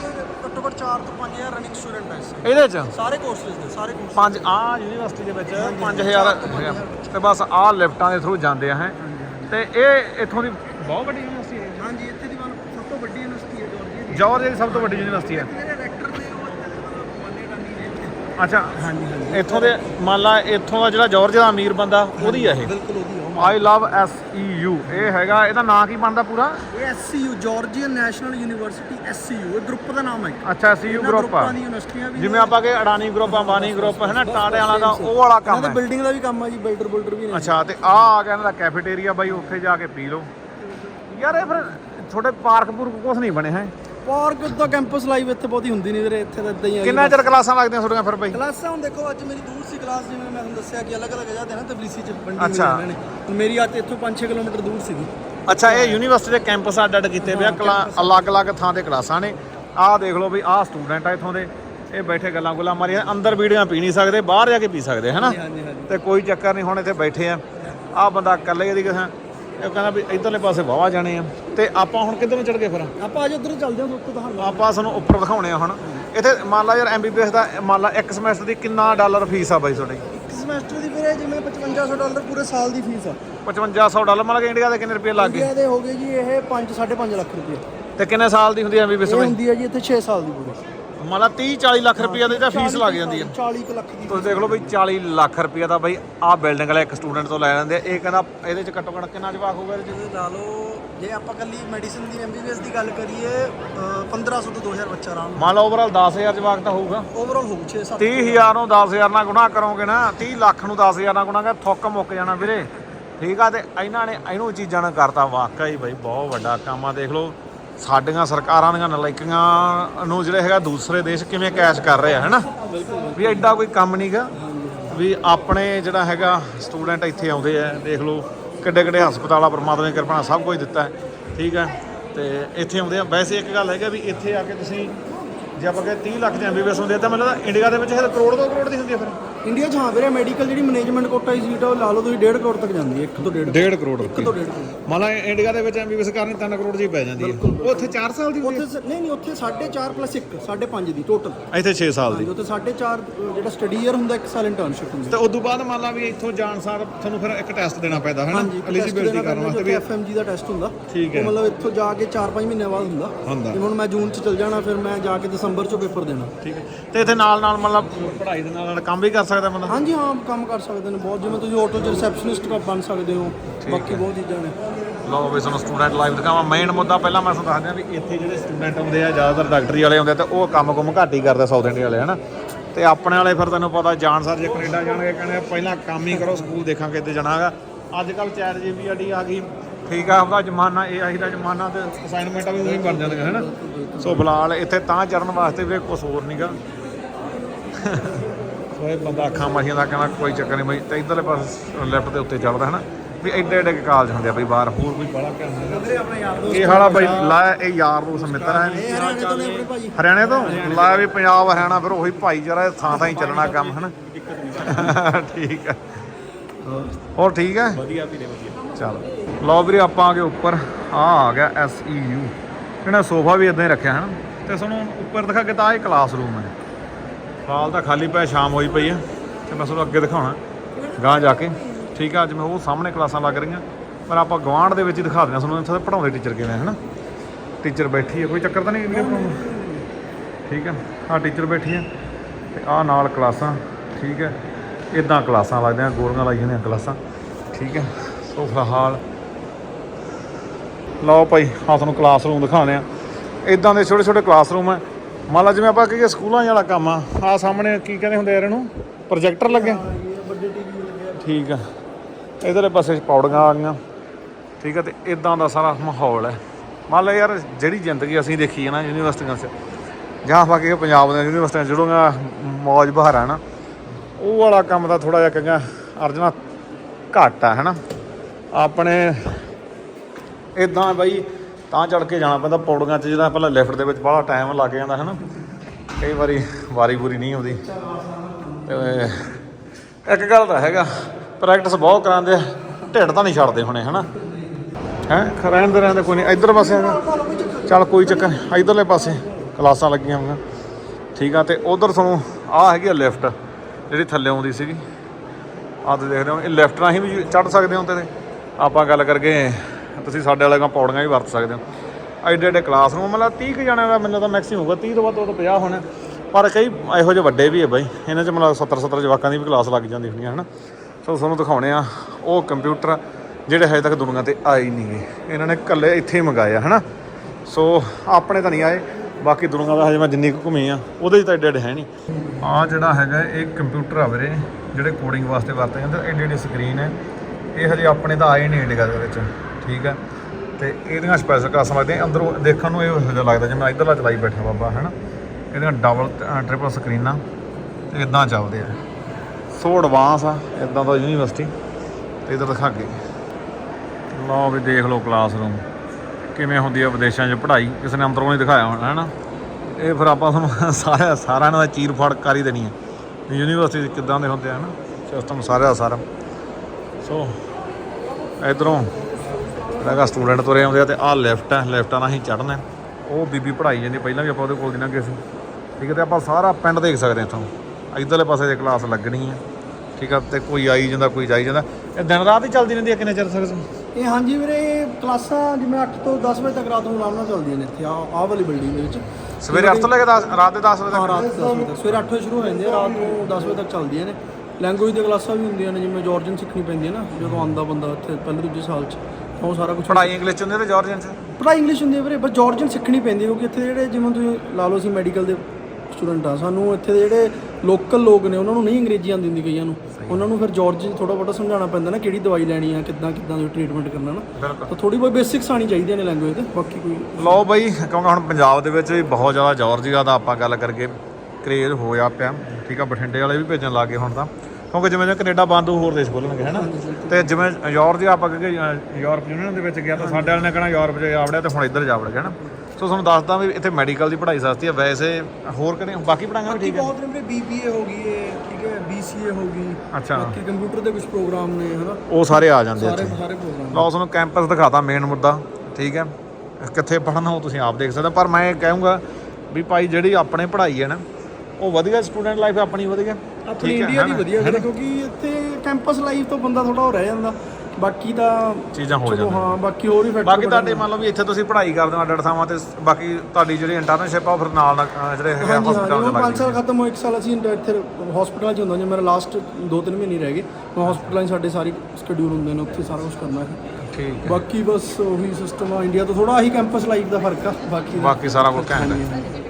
[SPEAKER 2] ਘੱਟੋ ਘੱਟ 4 ਤੋਂ 5000 ਰਨਿੰਗ ਸਟੂਡੈਂਟ ਹੈ ਇਸ
[SPEAKER 1] ਇਹਦੇ 'ਚ?
[SPEAKER 2] ਸਾਰੇ ਕੋਰਸਸ ਦੇ ਸਾਰੇ ਕੋਰਸ
[SPEAKER 1] ਪੰਜ ਆ ਯੂਨੀਵਰਸਿਟੀ ਦੇ ਵਿੱਚ 5000 ਹੈਗਾ। ਤੇ ਬਸ ਆਹ ਲਿਫਟਾਂ ਦੇ ਥਰੂ ਜਾਂਦੇ ਆ ਹੈ। ਤੇ ਇਹ ਇੱਥੋਂ ਦੀ ਬਹੁਤ ਵੱਡੀ ਯੂਨੀਵਰਸਿਟੀ ਹੈ
[SPEAKER 2] ਹਾਂਜੀ ਇੱਥੇ ਦੀ ਵਨ ਸਭ ਤੋਂ ਵੱਡੀ ਯੂਨੀਵਰਸਿਟੀ ਹੈ ਜਾਰਜੀਆ ਦੀ।
[SPEAKER 1] ਜਾਰਜੀਆ ਦੀ ਸਭ ਤੋਂ ਵੱਡੀ ਯੂਨੀਵਰਸਿਟੀ ਹੈ।
[SPEAKER 2] ਜਿਹੜੇ ਰੈਕਟਰ ਨੇ ਉਹ ਇੱਥੇ ਦੇ ਮਤਲਬ ਮੰਨੇ ਟਾਨੀ ਨੇ। ਇੱਥੇ
[SPEAKER 1] ਅੱਛਾ।
[SPEAKER 2] ਹਾਂਜੀ ਹਾਂਜੀ।
[SPEAKER 1] ਇੱਥੋਂ ਦੇ ਮੰਨ ਲਾ ਇੱਥੋਂ ਦਾ ਜਿਹੜਾ ਜਾਰਜੀਆ ਦਾ ਅਮੀਰ ਬੰਦਾ ਉਹਦੀ ਹੈ ਇਹ?
[SPEAKER 2] ਬਿਲਕੁਲ ਉਹਦੀ ਉਹ
[SPEAKER 1] I love S E U ਇਹ ਹੈਗਾ ਇਹਦਾ ਨਾਂ ਕੀ ਬਣਦਾ ਪੂਰਾ?
[SPEAKER 2] ਇਹ SCU Georgian National University SCU ਇਹ ਗਰੁੱਪ ਦਾ ਨਾਮ ਹੈ
[SPEAKER 1] ਅੱਛਾ ਐਸ ਯੂ
[SPEAKER 2] ਇਹਨਾਂ
[SPEAKER 1] ਗਰੁੱਪ ਆ।
[SPEAKER 2] ਗਰੁੱਪਾਂ ਦੀ ਯੂਨੀਵਰਸਿਟੀਆਂ ਵੀ
[SPEAKER 1] ਜਿਵੇਂ ਆਪਾਂ ਕਿ ਅਡਾਨੀ ਗਰੁੱਪ ਅੰਬਾਨੀ ਗਰੁੱਪ ਹੈ ਨਾ ਟਾਟੇ ਵਾਲਾ ਦਾ ਉਹ ਵਾਲਾ ਕੰਮ ਹੈ।
[SPEAKER 2] ਬਿਲਡਿੰਗ ਦਾ ਵੀ ਕੰਮ ਆ ਜੀ ਬਿਲਡਰ ਬਿਲਡਰ ਵੀ ਨੇ।
[SPEAKER 1] ਅੱਛਾ ਤੇ ਆ ਆ ਗਿਆ ਇਹਨਾਂ ਦਾ ਕੈਫੇਟੇਰੀਆ ਬਾਈ ਉੱਥੇ ਜਾ ਕੇ ਪੀ ਲਓ। ਯਾਰ ਇਹ ਫਿਰ ਛੋਟੇ ਪਾਰਕ ਪੂਰਕ ਕੁਛ ਨਹੀਂ ਬਣੇ ਹੈ।
[SPEAKER 2] ਪਾਰਕ ਦਾ ਕੈਂਪਸ ਲਾਈਵ ਇੱਥੇ ਬਹੁਤੀ ਹੁੰਦੀ ਨਹੀਂ ਵੀਰੇ ਇੱਥੇ ਤਾਂ ਇਦਾਂ ਹੀ ਆ
[SPEAKER 1] ਕਿੰਨਾ ਚਿਰ ਕਲਾਸਾਂ ਲੱਗਦੀਆਂ ਤੁਹਾਡੀਆਂ ਫਿਰ ਬਾਈ?
[SPEAKER 2] ਕਲਾਸਾਂ ਹੁਣ ਦੇਖੋ ਅੱਜ ਮੇਰੀ ਦੂਰ ਸੀ ਕਲਾਸ ਜਿਵੇਂ ਮੈਂ ਤੁਹਾਨੂੰ ਦੱਸਿਆ ਕਿ ਅਲੱਗ-ਅਲੱਗ ਜਗ੍ਹਾ ਤੇ ਨਾ ਤਬਲੀਸੀ ਚ ਵੰਡੀ ਹੋਈ
[SPEAKER 1] ਅੱਛਾ।
[SPEAKER 2] ਆ ਇਹਨਾਂ ਨੇ। ਹੁਣ ਮੇਰੀ ਅੱਜ ਇੱਥੋਂ 5-6 ਕਿਲੋਮੀਟਰ ਦੂਰ ਸੀਗੀ।
[SPEAKER 1] ਅੱਛਾ ਇਹ ਯੂਨੀਵਰਸਿਟੀ ਦੇ ਕੈਂਪਸ ਅੱਡ ਅੱਡ ਕੀਤੇ ਪਿਆ ਕਲਾ ਅਲੱਗ-ਅਲੱਗ ਥਾਂ ਤੇ ਕਲਾਸਾਂ ਨੇ। ਆਹ ਦੇਖ ਲਓ ਵੀ ਆਹ ਸਟੂਡੈਂਟ ਆ ਇੱਥੋਂ ਦੇ। ਇਹ ਬੈਠੇ ਗੱਲਾਂ ਗੁੱਲਾਂ ਮਾਰੀਆਂ। ਅੰਦਰ ਵੀਡੀਓ ਪੀ ਨਹੀਂ ਸਕਦੇ ਬਾਹਰ ਜਾ ਕੇ ਪੀ ਸਕਦੇ ਹਨਾ?
[SPEAKER 2] ਹਾਂਜੀ ਹਾਂਜੀ
[SPEAKER 1] ਤੇ ਕੋਈ ਚੱਕਰ ਨਹੀਂ ਹੁਣ ਇੱਥੇ ਬੈਠੇ ਆ। ਆਹ ਬੰਦਾ ਇਕੱਲੇ ਦੀ ਕਿਸੇ ਇਹ ਕਹਿੰਦਾ ਵੀ ਇਧਰਲੇ ਪਾਸੇ ਵਾਵਾ ਜਾਣੇ ਆ। ਤੇ ਆਪਾਂ ਹੁਣ ਕਿੱਧਰ ਨੂੰ ਚੜ ਗਏ ਫਿਰ?
[SPEAKER 2] ਆਪਾਂ ਅੱਜ ਉਧਰ ਚੱਲਦੇ ਹਾਂ ਉੱਤੋਂ ਤੁਹਾਨੂੰ
[SPEAKER 1] ਆਪਾਂ ਤੁਹਾਨੂੰ ਉੱਪਰ ਦਿਖਾਉਣੇ ਆ ਹੁਣ। ਇੱਥੇ ਮੰਨ ਲਾ ਯਾਰ ਐਮਬੀਬੀਐਸ ਦਾ ਮੰਨ ਲਾ ਇੱਕ ਸਮੈਸਟਰ ਦੀ ਕਿੰਨਾ ਡਾਲਰ ਫੀਸ ਆ ਬਾਈ ਤੁਹਾਡੀ?
[SPEAKER 2] ਇੱਕ ਸਮੈਸਟਰ ਦੀ ਵੀਰੇ ਜਿਵੇਂ 5500 ਡਾਲਰ ਪੂਰੇ ਸਾਲ ਦੀ ਫੀਸ ਆ।
[SPEAKER 1] 5500 ਡਾਲਰ ਮਤਲਬ ਕਿ ਇੰਡੀਆ ਦੇ ਕਿੰਨੇ ਰੁਪਏ ਲੱਗ ਗਏ?
[SPEAKER 2] ਇੰਡੀਆ ਦੇ ਹੋ ਗਏ ਜੀ ਇਹ 5 5.5 ਲੱਖ ਰੁਪਏ।
[SPEAKER 1] ਤੇ ਕਿੰਨੇ ਸਾਲ ਦੀ ਹੁੰਦੀ ਐ ਐਮਬੀਬੀਐਸ ਬਾਈ?
[SPEAKER 2] ਹੁੰਦੀ ਹੈ ਜੀ ਇੱਥੇ 6 ਸਾਲ ਦੀ ਪੂਰੀ।
[SPEAKER 1] ਮੰਨ ਲਾ 30 40 ਲੱਖ ਰੁਪਏ ਦੀ ਤਾਂ ਫੀਸ ਲੱਗ ਜਾਂਦੀ ਹੈ
[SPEAKER 2] 40 ਕੁ ਲੱਖ ਦੀ
[SPEAKER 1] ਤੁਸੀਂ ਦੇਖ ਲਓ ਬਈ 40 ਲੱਖ ਰੁਪਏ ਦਾ ਬਈ ਆਹ ਬਿਲਡਿੰਗ ਵਾਲਾ ਇੱਕ ਸਟੂਡੈਂਟ ਤੋਂ ਲੈ ਲੈਂਦੇ ਆ। ਇਹ ਕਹਿੰਦਾ ਇਹਦੇ ਚ ਘੱਟੋ ਘੱਟ ਕਿੰਨਾ ਜਵਾਕ ਹੋਊਗਾ ਇਹਦੇ ਚ?
[SPEAKER 2] ਲਾ ਲਓ ਜੇ ਆਪਾਂ ਕੱਲੀ ਮੈਡੀਸਿਨ ਦੀ ਐਮਬੀਬੀਐਸ ਦੀ ਗੱਲ ਕਰੀਏ ਅ, 1500 ਤੋਂ 2000 ਬੱਚਾ ਆਰਾਮ
[SPEAKER 1] ਮੰਨ ਲਓ ਓਵਰਆਲ 10000 ਜਵਾਕ ਤਾਂ ਹੋਊਗਾ।
[SPEAKER 2] ਓਵਰਆਲ ਹੋਊ 6-7
[SPEAKER 1] 30000 ਨੂੰ 10000 ਨਾਲ ਗੁਣਾ ਕਰੋਗੇ ਨਾ 30 ਲੱਖ ਨੂੰ 10000 ਨਾਲ ਗੁਣਾ ਕਰ ਥੁੱਕ ਮੁੱਕ ਜਾਣਾ ਵੀਰੇ। ਠੀਕ ਆ ਤੇ ਇਹਨਾਂ ਨੇ ਇਹਨੂੰ ਚੀਜ਼ਾਂ ਨਾਲ ਕਰਤਾ ਵਾਕਈ ਬਈ ਬਹੁਤ ਵੱਡਾ ਕੰਮ ਆ। ਦੇਖ ਲਓ ਸਾਡੀਆਂ ਸਰਕਾਰਾਂ ਦੀਆਂ ਨਲਾਇਕੀਆਂ ਨੂੰ ਜਿਹੜੇ ਹੈਗਾ ਦੂਸਰੇ ਦੇਸ਼ ਕਿਵੇਂ ਕੈਸ਼ ਕਰ ਰਹੇ ਆ ਹੈਨਾ? ਵੀ ਐਡਾ ਕੋਈ ਕੰਮ ਨਹੀਂਗਾ ਵੀ ਆਪਣੇ ਜਿਹੜਾ ਹੈਗਾ ਸਟੂਡੈਂਟ ਇੱਥੇ ਆਉਂਦੇ ਆ ਦੇਖ ਲਓ ਕਿੱਡੇ ਕਿੱਡੇ ਹਸਪਤਾਲਾਂ ਪਰਮਾਤਮਾ ਦੀ ਕਿਰਪਾ ਨਾਲ ਸਭ ਕੁਝ ਦਿੱਤਾ ਠੀਕ ਹੈ? ਤੇ ਇੱਥੇ ਆਉਂਦੇ ਆ। ਵੈਸੇ ਇੱਕ ਗੱਲ ਹੈਗਾ ਵੀ ਇੱਥੇ ਆ ਕੇ ਤੁਸੀਂ ਜੇ ਆਪਾਂ ਕਹੇ 30 ਲੱਖ ਦੇ ਐਮਬੀਬੀਐਸ ਹੁੰਦੇ ਤਾਂ ਮੈਨੂੰ ਲੱਗਦਾ ਇੰਡੀਆ ਦੇ ਵਿੱਚ ਇਹ ਕਰੋੜ ਦੋ ਕਰੋੜ ਦੀ ਹੁੰਦੀ ਹੈ ਫਿਰ।
[SPEAKER 2] ਇੰਡੀਆ 'ਚ ਹਾਂ ਵੀਰੇ ਮੈਡੀਕਲ ਜਿਹੜੀ ਮੈਨੇਜਮੈਂਟ ਕੋਟਾ ਦੀ ਸੀਟ ਆ ਉਹ ਲਾ ਲਓ ਤੁਸੀਂ 1.5 ਕਰੋੜ ਤੱਕ ਜਾਂਦੀ ਹੈ 1 ਤੋਂ 1.5
[SPEAKER 1] 1.5 ਕਰੋੜ। ਰੁਪਏ
[SPEAKER 2] ਤੋਂ 1.5 ਕਰੋੜ।
[SPEAKER 1] ਮੰਨ ਲਾ ਇੰਡੀਆ ਦੇ ਵਿੱਚ ਐਮਬੀਬੀਐਸ ਕਰਨੀ 3 ਕਰੋੜ ਜੀ ਪੈ ਜਾਂਦੀ ਹੈ। ਉੱਥੇ 4 ਸਾਲ ਦੀ
[SPEAKER 2] ਉੱਥੇ ਨਹੀਂ ਨਹੀਂ ਉੱਥੇ 4.5 ਪਲੱਸ 1 5.5 ਦੀ ਟੋਟਲ
[SPEAKER 1] ਇੱਥੇ 6 ਸਾਲ ਦੀ।
[SPEAKER 2] ਉੱਥੇ 4.5 ਜਿਹੜਾ ਸਟੱਡੀ ਈਅਰ ਹੁੰਦਾ ਇੱਕ ਸਾਲ ਇੰਟਰਨਸ਼ਿਪ ਹੁੰਦੀ
[SPEAKER 1] ਤੇ ਉਦੋਂ ਬਾਅਦ ਮੰਨ ਲਾ ਵੀ ਇੱਥੋਂ ਜਾਣ ਸਾਰ ਤੁਹਾਨੂੰ ਫਿਰ ਇੱਕ ਟੈਸਟ ਦੇਣਾ ਪੈਂਦਾ ਹੈ ਨਾ? ਐਲੀਜੀਬਿਲਟੀ ਕਰਨ ਵਾਸਤੇ ਵੀ
[SPEAKER 2] ਐਫਐਮਜੀ ਦਾ ਟੈਸਟ ਹੁੰਦਾ।
[SPEAKER 1] ਠੀਕ ਹੈ।
[SPEAKER 2] ਮਤਲਬ ਇੱਥੋਂ ਜਾ ਕੇ 4-5 ਮਹੀਨੇ ਬਾਅਦ ਹੁੰਦਾ।
[SPEAKER 1] ਹੁੰਦਾ।
[SPEAKER 2] ਜਿਵੇਂ ਹੁਣ ਮੈਂ ਜੂਨ 'ਚ ਚਲ ਜਾਣਾ ਫਿਰ ਮੈਂ ਜਾ ਕੇ ਦਸੰਬਰ 'ਚੋਂ ਪੇਪਰ ਦੇਣਾ।
[SPEAKER 1] ਠੀਕ ਹੈ। ਤੇ ਇੱਥੇ ਨਾਲ ਨਾਲ ਮਤਲਬ ਪੜ੍ਹਾਈ ਦੇ ਨਾਲ ਨਾਲ ਕੰਮ ਵੀ ਕਰ ਸਕਦਾ ਬੰਦਾ
[SPEAKER 2] ਹਾਂਜੀ ਹਾਂ ਕੰਮ ਕਰ ਸਕਦੇ ਨੇ ਬਹੁਤ। ਜਿਵੇਂ ਤੁਸੀਂ ਹੋਟਲ 'ਚ ਰਿਸੈਪਸ਼ਨਿਸਟ ਬਣ ਸਕਦੇ ਹੋ। ਬਾਕੀ ਬਹੁਤ ਚੀਜ਼ਾਂ ਨੇ।
[SPEAKER 1] ਲਓ ਵੀ ਤੁਹਾਨੂੰ ਸਟੂਡੈਂਟ ਲਾਈਵ ਦਿਖਾਵਾਂ। ਮੇਨ ਮੁੱਦਾ ਪਹਿਲਾਂ ਮੈਂ ਤੁਹਾਨੂੰ ਦੱਸ ਦਿਆਂ ਵੀ ਇੱਥੇ ਜਿਹੜੇ ਸਟੂਡੈਂਟ ਆਉਂਦੇ ਆ ਜ਼ਿਆਦਾਤਰ ਡਾਕਟਰੀ ਵਾਲੇ ਆਉਂਦੇ ਆ ਤੇ ਉਹ ਕੰਮ ਕੁਮ ਘੱਟ ਹੀ ਕਰਦੇ ਸਾਊਥ ਇੰਡੀਆ ਵਾਲੇ ਹਨਾ? ਤੇ ਆਪਣੇ ਵਾਲੇ ਫਿਰ ਤੈਨੂੰ ਪਤਾ ਜਾਣ ਸਾਰ ਜੇ ਕੈਨੇਡਾ ਜਾਣਗੇ ਕਹਿੰਦੇ ਪਹਿਲਾਂ ਕੰਮ ਹੀ ਕਰੋ ਸਕੂਲ ਦੇਖਾਂਗੇ ਇੱਥੇ ਜਾਣਾਗਾ। ਅੱਜ ਕੱਲ ਚੈਟ ਜੀਪੀਟੀ ਆ ਗਈ। ਠੀਕ ਆ ਉਹਦਾ ਜ਼ਮਾਨਾ ਇਹ ਆਹੀ ਦਾ ਜ਼ਮਾਨਾ ਤੇ ਅਸਾਈਨਮੈਂਟਾਂ ਵੀ ਉਹੀ ਬਣ ਜਾਂਦੀਆਂ ਹਨਾ? ਸੋ ਫਿਲਹਾਲ ਇੱਥੇ ਤਾਂ ਚੜਨ ਵਾਸਤੇ ਵੀ ਕੁਝ ਹੋਰ ਨਹੀਂਗਾ ਇਹ ਬੰਦਾ ਅੱਖਾਂ ਮਾਰੀਆਂ ਦਾ ਕਹਿੰਦਾ ਕੋਈ ਚੱਕਰ ਨਹੀਂ ਬਈ ਤੇ ਇਧਰਲੇ ਪਾਸੇ ਲੈਫਟ ਦੇ ਉੱਤੇ ਚੜਦਾ ਹਨਾ ਵੀ ਐਡੇ ਐਡੇ ਕਾਲਜ ਹੁੰਦੇ ਆ ਬਈ ਬਾਹਰ ਹੋਰ ਕੋਈ ਬੜਾ
[SPEAKER 2] ਦੋਸਤ
[SPEAKER 1] ਇਹ ਹਾਲਾ ਬਈ ਲਾ ਇਹ ਯਾਰ ਦੋਸਤ ਮਿੱਤਰ ਹੈ।
[SPEAKER 2] ਹਰਿਆਣੇ ਤੋਂ
[SPEAKER 1] ਲਾ ਵੀ ਪੰਜਾਬ ਹਰਿਆਣਾ ਫਿਰ ਉਹੀ ਭਾਈਚਾਰਾ ਥਾਂ ਥਾਂ ਹੀ ਚੱਲਣਾ ਕੰਮ ਹਨਾ। ਠੀਕ ਹੈ। ਹੋਰ ਠੀਕ ਹੈ?
[SPEAKER 3] ਵਧੀਆ ਵੀਰੇ ਵਧੀਆ।
[SPEAKER 1] ਚਲ। ਲਓ ਵੀਰੇ ਆਪਾਂ ਆ ਗਏ ਉੱਪਰ। ਆ ਆ ਗਿਆ ਐਸ ਈ ਯੂ ਇਹਨਾਂ ਸੋਫਾ ਵੀ ਇਦਾਂ ਹੀ ਰੱਖਿਆ ਹਨ। ਤੇ ਤੁਹਾਨੂੰ ਉੱਪਰ ਦਿਖਾ ਕੇ ਤਾਂ ਇਹ ਕਲਾਸਰੂਮ ਹੈ। ਹਾਲ ਤਾਂ ਖਾਲੀ ਪਿਆ, ਸ਼ਾਮ ਹੋਈ ਪਈ ਹੈ ਤੇ ਮੈਂ ਤੁਹਾਨੂੰ ਅੱਗੇ ਦਿਖਾਉਣਾ ਗਾਂ ਜਾ ਕੇ। ਠੀਕ ਆ ਮੈਂ ਉਹ ਸਾਹਮਣੇ ਕਲਾਸਾਂ ਲੱਗ ਰਹੀਆਂ, ਪਰ ਆਪਾਂ ਗਵਾਂਢ ਦੇ ਵਿੱਚ ਹੀ ਦਿਖਾ ਦਿੰਦੇ ਤੁਹਾਨੂੰ, ਇੱਥੇ ਦੇ ਪੜਾਉਂਦੇ ਟੀਚਰ ਕਿਵੇਂ ਹੈ ਹਨਾ? ਟੀਚਰ ਬੈਠੀ ਹੈ ਕੋਈ ਚੱਕਰ ਤਾਂ ਨਹੀਂ ਵੀਡੀਓ ਬਣਾਉਣ ਠੀਕ ਹੈ ਆ ਟੀਚਰ ਬੈਠੀ ਹੈ ਤੇ ਆ ਨਾਲ ਕਲਾਸਾਂ, ਠੀਕ ਹੈ ਇਦਾਂ ਕਲਾਸਾਂ ਲੱਗਦੀਆਂ ਗੋਰੀਆਂ ਲਾਈ ਜਾਂਦੀਆਂ ਕਲਾਸਾਂ, ਠੀਕ ਹੈ ਸੋ ਫਿਲਹਾਲ, ਲਓ ਭਾਈ ਆ ਤੁਹਾਨੂੰ ਕਲਾਸਰੂਮ ਦਿਖਾਉਂਦੇ ਆ। ਇਦਾਂ ਦੇ ਛੋਟੇ ਛੋਟੇ ਕਲਾਸਰੂਮ ਹੈ ਮੰਨ ਲਾ ਜਿਵੇਂ ਆਪਾਂ ਕਹੀਏ ਸਕੂਲਾਂ ਵਾਲਾ ਕੰਮ ਆ ਆ ਸਾਹਮਣੇ ਕੀ ਕਹਿੰਦੇ ਹੁੰਦੇ ਯਾਰ ਇਹਨੂੰ ਪ੍ਰੋਜੈਕਟਰ ਲੱਗਿਆ
[SPEAKER 2] ਵੱਡੇ ਟੀਵੀ ਲੱਗਿਆ
[SPEAKER 1] ਠੀਕ ਆ। ਇਧਰਲੇ ਪਾਸੇ ਪੌੜੀਆਂ ਆ ਗਈਆਂ। ਠੀਕ ਆ ਤੇ ਇਦਾਂ ਦਾ ਸਾਰਾ ਮਾਹੌਲ ਹੈ ਮੰਨ ਲਾ ਯਾਰ ਜਿਹੜੀ ਜ਼ਿੰਦਗੀ ਅਸੀਂ ਦੇਖੀ ਹੈ ਨਾ ਯੂਨੀਵਰਸਿਟੀਆਂ 'ਚ ਜਾਂ ਆਪਾਂ ਕਹੀਏ ਪੰਜਾਬ ਦੀਆਂ ਯੂਨੀਵਰਸਿਟੀਆਂ ਜਿਹੜੀਆਂ ਮੌਜ ਬਹਾਰਾ ਨਾ ਉਹ ਵਾਲਾ ਕੰਮ ਦਾ ਥੋੜਾ ਜਿਹਾ ਕਹਿੰਗਾ ਅਰਜਨਾ ਘੱਟ ਆ ਹੈਨਾ? ਆਪਣੇ ਇਦਾਂ ਬਈ ਤਾਂ ਚੜ ਕੇ ਜਾਣਾ ਪੈਂਦਾ ਪੌੜੀਆਂ 'ਚ ਜਿਹੜਾ ਪਹਿਲਾਂ ਲਿਫਟ ਦੇ ਵਿੱਚ ਬੜਾ ਟਾਈਮ ਲੱਗ ਜਾਂਦਾ ਹੈ ਨਾ ਕਈ ਵਾਰੀ ਵਾਰੀ ਬੁਰੀ ਨਹੀਂ ਆਉਂਦੀ। ਤੇ ਇੱਕ ਗੱਲ ਤਾਂ ਹੈਗਾ ਪ੍ਰੈਕਟਿਸ ਬਹੁਤ ਕਰਾਉਂਦੇ ਆ, ਢਿੱਡ ਤਾਂ ਨਹੀਂ ਛੱਡਦੇ ਹੁਣੇ ਹਨਾ। ਹੈ, ਰਹਿੰਦੇ ਰਹਿੰਦੇ ਕੋਈ ਨਹੀਂ, ਇਧਰ ਪਾਸੇ ਹੈਗਾ ਚੱਲ ਕੋਈ ਚੱਕਰ ਨਹੀਂ, ਇਧਰਲੇ ਪਾਸੇ ਕਲਾਸਾਂ ਲੱਗੀਆਂ ਹੋਈਆਂ। ਠੀਕ ਆ, ਤੇ ਉਧਰ ਤੁਹਾਨੂੰ ਆ ਹੈਗੀ ਆ ਲਿਫਟ, ਜਿਹੜੀ ਥੱਲੇ ਆਉਂਦੀ ਸੀਗੀ। ਆਹ ਤੁਸੀਂ ਦੇਖਦੇ ਹੋ, ਇਹ ਲਿਫਟ ਰਾਹੀਂ ਵੀ ਚੜ ਸਕਦੇ ਹੋ ਤੇ ਆਪਾਂ ਗੱਲ ਕਰਕੇ ਤੁਸੀਂ ਸਾਡੇ ਵਾਲੇ ਕੋਲ ਪੌੜੀਆਂ ਵੀ ਵਰਤ ਸਕਦੇ ਹੋ। ਐਡੇ ਐਡੇ ਕਲਾਸਰੂਮ ਮਤਲਬ 30 ਕੁ ਜਣਿਆਂ ਦਾ ਮੈਨੂੰ ਤਾਂ ਮੈਕਸਿਮਮ ਹੋਊਗਾ 30 ਤੋਂ ਵੱਧ ਤੋਂ ਤਾਂ 50 ਹੋਣੇ। ਪਰ ਕਈ ਇਹੋ ਜਿਹੇ ਵੱਡੇ ਵੀ ਹੈ ਬਾਈ, ਇਹਨਾਂ 'ਚ ਮਤਲਬ 70 70 ਜਵਾਕਾਂ ਦੀ ਵੀ ਕਲਾਸ ਲੱਗ ਜਾਂਦੀ ਹੁੰਦੀਆਂ ਹਨਾ। ਸੋ ਤੁਹਾਨੂੰ ਦਿਖਾਉਣੇ ਆ, ਉਹ ਕੰਪਿਊਟਰ ਜਿਹੜੇ ਹਜੇ ਤੱਕ ਦੁਨੀਆ ਤੇ ਆਏ ਨਹੀਂ ਗੇ। ਇਹਨਾਂ ਨੇ ਇਕੱਲੇ ਇੱਥੇ ਹੀ ਮੰਗਾਏ ਆ, ਹਨਾ। ਸੋ ਆਪਣੇ ਤਾਂ ਨਹੀਂ ਆਏ, ਬਾਕੀ ਦੁਨੀਆ ਦਾ ਹਜੇ ਮੈਂ ਜਿੰਨੀ ਕੁ ਘੁੰਮੀ ਆ, ਉਹਦੇ 'ਚ ਤਾਂ ਐਡੇ ਐਡੇ ਹੈ ਨਹੀਂ। ਆ ਜਿਹੜਾ ਹੈਗਾ ਇਹ ਕੰਪਿਊਟਰ ਆ ਵੀਰੇ, ਜਿਹੜੇ ਕੋਡਿੰਗ ਵਾਸਤੇ ਵਰਤੇ ਜਾਂਦੇ ਐਡੀ ਐਡੀ ਸਕਰੀਨ ਹੈ ਇਹ ਹਜੇ ਆਪਣੇ ਤਾਂ ਆਏ ਨਹੀਂ ਇੰਡੀਆ ਦੇ ਵਿੱਚ। ਠੀਕ ਹੈ। ਤੇ ਇਹਦੀਆਂ ਸਪੈਸ਼ਲ ਕਲਾਸਾਂ ਲੱਗਦੀਆਂ ਅੰਦਰੋਂ ਦੇਖਣ ਨੂੰ ਇਹ ਇਹੋ ਜਿਹਾ ਲੱਗਦਾ ਜਿਵੇਂ ਇੱਧਰਲਾ ਚਲਾਈ ਬੈਠਾ ਬਾਬਾ, ਹੈਨਾ? ਇਹਦੀਆਂ ਡਬਲ ਟ੍ਰਿਪਲ ਸਕਰੀਨਾਂ ਤੇ ਇਦਾਂ ਚੱਲਦੇ ਆ। ਸੋ ਐਡਵਾਂਸ ਆ ਇਦਾਂ ਦਾ ਯੂਨੀਵਰਸਿਟੀ ਤੇ ਇਧਰ ਦਿਖਾ ਕੇ ਲਓ ਵੀ ਦੇਖ ਲਓ ਕਲਾਸਰੂਮ ਕਿਵੇਂ ਹੁੰਦੀ ਆ ਵਿਦੇਸ਼ਾਂ 'ਚ ਪੜ੍ਹਾਈ। ਕਿਸੇ ਨੇ ਅੰਦਰੋਂ ਨਹੀਂ ਦਿਖਾਇਆ ਹੋਣਾ, ਹੈਨਾ? ਇਹ ਫਿਰ ਆਪਾਂ ਤੁਹਾਨੂੰ ਸਾਰਾ ਸਾਰਿਆਂ ਦਾ ਚੀਰ ਫੜ ਕਰ ਹੀ ਦੇਣੀ ਹੈ ਯੂਨੀਵਰਸਿਟੀ 'ਚ ਕਿੱਦਾਂ ਦੇ ਹੁੰਦੇ ਆ ਨਾ ਸਿਸਟਮ ਸਾਰਾ ਦਾ ਸਾਰਾ। ਸੋ ਇਧਰੋਂ ਹੈਗਾ ਸਟੂਡੈਂਟ ਤੁਰੇ ਆਉਂਦੇ ਆ ਤੇ ਆਹ ਲੈਫਟ ਹੈ ਲੈਫਟਾਂ ਨਾਲ ਹੀ ਚੜ੍ਹਨਾ ਉਹ ਬੀਬੀ ਪੜ੍ਹਾਈ ਜਾਂਦੀ ਪਹਿਲਾਂ ਵੀ ਆਪਾਂ ਉਹਦੇ ਕੋਲ ਦੀ ਲੰਘੇ ਸੀ ਠੀਕ ਹੈ ਤੇ ਆਪਾਂ ਸਾਰਾ ਪਿੰਡ ਦੇਖ ਸਕਦੇ ਹਾਂ ਇੱਥੋਂ ਇਧਰਲੇ ਪਾਸੇ ਦੇ ਕਲਾਸ ਲੱਗਣੀ ਹੈ। ਠੀਕ ਆ ਤੇ ਕੋਈ ਆਈ ਜਾਂਦਾ ਕੋਈ ਜਾਈ ਜਾਂਦਾ। ਇਹ ਦਿਨ ਰਾਤ ਹੀ ਚੱਲਦੀ ਰਹਿੰਦੀ ਹੈ ਕਿੰਨੇ ਚਿਰ ਤੱਕ?
[SPEAKER 2] ਇਹ ਹਾਂਜੀ ਵੀਰੇ ਇਹ ਕਲਾਸਾਂ ਜਿਵੇਂ 8 ਤੋਂ 10 ਵਜੇ ਤੱਕ ਰਾਤ ਨੂੰ ਆਰਾਮ ਨਾਲ ਚੱਲਦੀਆਂ ਨੇ ਇੱਥੇ। ਆਹ ਆਹ ਵਾਲੀ ਬਿਲਡਿੰਗ ਦੇ ਵਿੱਚ।
[SPEAKER 1] ਸਵੇਰੇ 8 ਤੋਂ ਲੈ ਕੇ 10 ਰਾਤ ਦੇ 10 ਵਜੇ
[SPEAKER 2] ਹਾਂ
[SPEAKER 1] ਤੱਕ
[SPEAKER 2] ਰਾਤ 10 ਵਜੇ ਤੱਕ। ਸਵੇਰੇ 8 ਵਜੇ ਸ਼ੁਰੂ ਹੋ ਜਾਂਦੇ ਆ ਰਾਤ ਨੂੰ 10 ਵਜੇ ਤੱਕ ਚੱਲਦੀਆਂ ਨੇ। ਲੈਂਗੁਏਜ ਦੀਆਂ ਕਲਾਸਾਂ ਵੀ ਹੁੰਦੀਆਂ ਨੇ ਜਿਵੇਂ ਜਾਰਜਨ ਸਿੱਖਣੀ ਪੈਂਦੀ ਹੈ ਨਾ ਜਦੋਂ ਆਉਂਦਾ ਬੰਦਾ ਇੱਥੇ ਪਹਿਲੇ ਦੂਜੇ ਸਾਲ 'ਚ। ਉਹ ਸਾਰਾ ਕੁਝ
[SPEAKER 1] ਪੜ੍ਹਾਈ ਇੰਗਲਿਸ਼ ਚ ਹੁੰਦੀ ਹੈ ਤੇ ਜਾਰਜਨ ਚ?
[SPEAKER 2] ਪੜ੍ਹਾਈ ਇੰਗਲਿਸ਼ ਹੁੰਦੀ ਹੈ ਵੀਰੇ ਬਸ ਜਾਰਜਨ ਸਿੱਖਣੀ ਪੈਂਦੀ ਕਿਉਂਕਿ ਇੱਥੇ ਜਿਹੜੇ ਜਿਵੇਂ ਤੁਸੀਂ ਲਾ ਲਓ ਅਸੀਂ ਮੈਡੀਕਲ ਦੇ ਸਟੂਡੈਂਟ ਆ ਸਾਨੂੰ ਇੱਥੇ ਦੇ ਜਿਹੜੇ ਲੋਕਲ ਲੋਕ ਨੇ ਉਹਨਾਂ ਨੂੰ ਨਹੀਂ ਅੰਗਰੇਜ਼ੀ ਆਉਂਦੀ ਹੁੰਦੀ ਕਈਆਂ ਨੂੰ। ਉਹਨਾਂ ਨੂੰ ਫਿਰ ਜਾਰਜੀ ਥੋੜਾ ਬਹੁਤਾ ਸਮਝਾਉਣਾ ਪੈਂਦਾ ਨਾ ਕਿਹੜੀ ਦਵਾਈ ਲੈਣੀ ਆ ਕਿੱਦਾਂ ਕਿੱਦਾਂ ਦੀ ਟ੍ਰੀਟਮੈਂਟ ਕਰਨਾ ਨਾ। ਤਾਂ ਥੋੜੀ ਬਹੁਤ ਬੇਸਿਕਸ ਆਣੀ ਚਾਹੀਦੀਆਂ ਨੇ ਲੈਂਗੁਏਜ ਤੇ ਬਾਕੀ ਕੋਈ
[SPEAKER 1] ਲਓ ਬਈ ਕਿਉਂਕਿ ਹੁਣ ਪੰਜਾਬ ਦੇ ਵਿੱਚ ਵੀ ਬਹੁਤ ਜ਼ਿਆਦਾ ਜਾਰਜੀਆ ਦਾ ਆਪਾਂ ਗੱਲ ਕਰਕੇ ਕਰੇਜ਼ ਹੋਇਆ ਪਿਆ। ਠੀਕ ਆ ਬਠਿੰਡੇ ਵਾਲੇ ਵੀ ਭੇਜਣ ਲੱਗ ਹੁਣ ਤਾਂ। ਕਿਉਂਕਿ ਜਿਵੇਂ ਜਿਵੇਂ ਕੈਨੇਡਾ ਬੰਦ ਹੋ ਹੋਰ ਦੇਸ਼ ਖੋਲਣਗੇ ਹੈਨਾ ਤੇ ਜਿਵੇਂ ਜਾਰਜੀਆ ਆਪਾਂ ਕਹਿੰਦੇ ਯੂਰਪ ਯੂਨੀਅਨ ਦੇ ਵਿੱਚ ਗਿਆ ਤਾਂ ਸਾਡੇ ਵਾਲੇ ਨੇ ਕਹਿਣਾ ਯੂਰਪ ਜਾ ਵੜਿਆ ਤੇ ਹੁਣ ਇੱਧਰ ਜਾ ਵੜ ਗਿਆ ਨਾ? ਸੋ ਤੁਹਾਨੂੰ ਦੱਸਦਾ ਵੀ ਇੱਥੇ ਮੈਡੀਕਲ ਦੀ ਪੜ੍ਹਾਈ ਸਸਤੀ ਹੈ ਵੈਸੇ ਹੋਰ ਕਰੇ ਬਾਕੀ ਵੀ ਠੀਕ ਹੈ
[SPEAKER 2] ਬਹੁਤ ਨੇ ਬੀਬੀਏ ਹੋ ਗਈ ਹੈ ਠੀਕ ਹੈ ਬੀਸੀਏ ਹੋ ਗਈ।
[SPEAKER 1] ਅੱਛਾ।
[SPEAKER 2] ਬਾਕੀ ਕੰਪਿਊਟਰ ਦੇ ਕੁਝ ਪ੍ਰੋਗਰਾਮ ਨੇ ਹਨਾ
[SPEAKER 1] ਉਹ ਸਾਰੇ ਆ ਜਾਂਦੇ
[SPEAKER 2] ਸਾਰੇ
[SPEAKER 1] ਇੱਥੇ।
[SPEAKER 2] ਸਾਰੇ ਪ੍ਰੋਗਰਾਮ
[SPEAKER 1] ਲਓ ਤੁਹਾਨੂੰ ਕੈਂਪਸ ਦਿਖਾਤਾ ਮੇਨ ਮੁੱਦਾ ਠੀਕ ਹੈ? ਕਿੱਥੇ ਪੜ੍ਹਨਾ ਉਹ ਤੁਸੀਂ ਆਪ ਦੇਖ ਸਕਦੇ ਹੋ। ਪਰ ਮੈਂ ਇਹ ਕਹੂੰਗਾ ਵੀ ਭਾਈ ਜਿਹੜੀ ਆਪਣੇ ਪੜ੍ਹਾਈ ਹੈ ਨਾ ਉਹ ਵਧੀਆ ਸਟੂਡੈਂਟ ਲਾਈਫ ਆਪਣੀ ਵਧੀਆ।
[SPEAKER 2] ਆਪਣੀ
[SPEAKER 1] ਠੀਕ ਹੈ,
[SPEAKER 2] ਇੰਡੀਆ ਦੀ
[SPEAKER 1] ਹੈਨਾ?
[SPEAKER 2] ਵਧੀਆ ਵੀਰੇ ਕਿਉਂਕਿ ਇੱਥੇ ਕੈਂਪਸ ਲਾਈਫ ਤੋਂ ਬੰਦਾ ਥੋੜਾ ਹੋ ਰਹਿ ਜਾਂਦਾ। ਬਾਕੀ ਤਾਂ
[SPEAKER 1] ਚੀਜ਼ਾਂ ਹੋ
[SPEAKER 2] ਚਲੋ
[SPEAKER 1] ਜਾਂਦੀਆਂ।
[SPEAKER 2] ਹਾਂ ਬਾਕੀ ਹੋਰ ਵੀ ਫੈਕਟਰ
[SPEAKER 1] ਬਾਕੀ ਤੁਹਾਡੇ ਮੰਨ ਲਓ ਵੀ ਇੱਥੇ ਤੁਸੀਂ ਪੜ੍ਹਾਈ ਕਰਦੇ ਹੋ ਅੱਡ ਅੱਡ ਥਾਵਾਂ ਤੇ ਬਾਕੀ ਤੁਹਾਡੀ ਜਿਹੜੀ ਇੰਟਰਨਸ਼ਿਪ ਆ ਉਹ ਫਿਰ ਨਾਲ ਨਾਲ ਅਹ ਜਿਹੜੇ ਹੈਗੇ
[SPEAKER 2] ਹਾਂਜੀ
[SPEAKER 1] ਹਸਪਤਾਲ
[SPEAKER 2] ਹਾਂਜੀ
[SPEAKER 1] ਚ
[SPEAKER 2] ਉਹ 5
[SPEAKER 1] ਲੱਗਦੀ
[SPEAKER 2] ਸਾਲ ਖਤਮ ਹੋਏ 1 ਸਾਲ ਅਸੀਂ ਇੱਥੇ ਹਸਪੀਟਲ 'ਚ ਹੁੰਦਾ ਜੀ ਮੇਰਾ ਲਾਸਟ 2-3 ਮਹੀਨੇ ਰਹਿ ਗਏ ਮੈਂ ਹਸਪੀਟਲਾਂ 'ਚ ਸਾਡੇ ਸਾਰੀ ਸ਼ਡਿਊਲ ਹੁੰਦੇ ਨੇ ਉੱਥੇ ਸਾਰਾ ਕੁਝ ਕਰਨਾ ਹੈ
[SPEAKER 1] ਠੀਕ ਹੈ।
[SPEAKER 2] ਬਾਕੀ ਬਸ ਉਹੀ ਸਿਸਟਮ ਆ ਇੰਡੀਆ ਤੋਂ ਥੋੜਾ ਆਹੀ ਕੈਂਪਸ ਲਾਈਫ ਦਾ ਫ਼ਰਕ ਆ ਬਾਕੀ ਦਾ-
[SPEAKER 1] ਬਾਕੀ ਸਾਰਾ ਕੁਝ ਘੈਂਟ ਹੈ।
[SPEAKER 2] ਹਾਂਜੀ, ਹਾਂਜੀ।